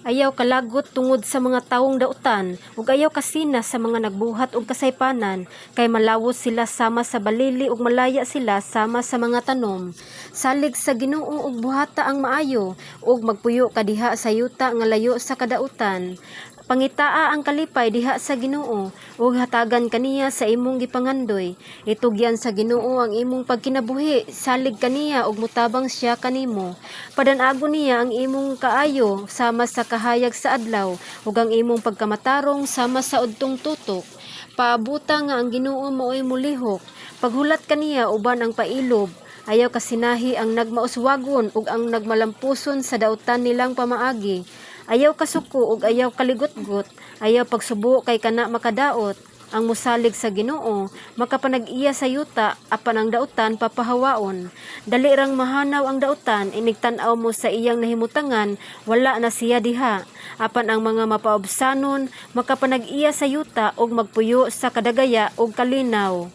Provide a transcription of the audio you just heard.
Ayaw kalagot tungod sa mga tawong dautan, ug ayaw kasina sa mga nagbuhat og kasaypanan, kay malawos sila sama sa balili ug malaya sila sama sa mga tanom. Salig sa Ginoo ug buhata ang maayo, ug magpuyo ka diha sa yuta nga layo sa kadautan. Pangitaa ang kalipay diha sa Ginoo ug hatagan kaniya sa imong gipangandoy. Itugyan sa Ginoo ang imong pagkinabuhi, salig kaniya ug mutabang siya kanimo. Padanago niya ang imong kaayo sama sa kahayag sa adlaw ug ang imong pagkamatarong sama sa udtong tutok. Paabuta nga ang Ginoo maoy mulihok. Paghulat kaniya uban ang pailob. Ayaw kasinahi ang nagmauswagon ug ang nagmalampuson sa dautan nilang pamaagi. Ayaw kasuko ug ayaw kaligotgot, ayaw pagsubo kay kana makadaot. Ang musalig sa Ginoo, makapanag-iya sa yuta, apan ang dautan papahawaon. Dali rang mahanaw ang dautan, inigtanaw mo sa iyang nahimutangan, wala na siya diha. Apan ang mga mapaobsanon, makapanag-iya sa yuta ug magpuyo sa kadagaya ug kalinaw.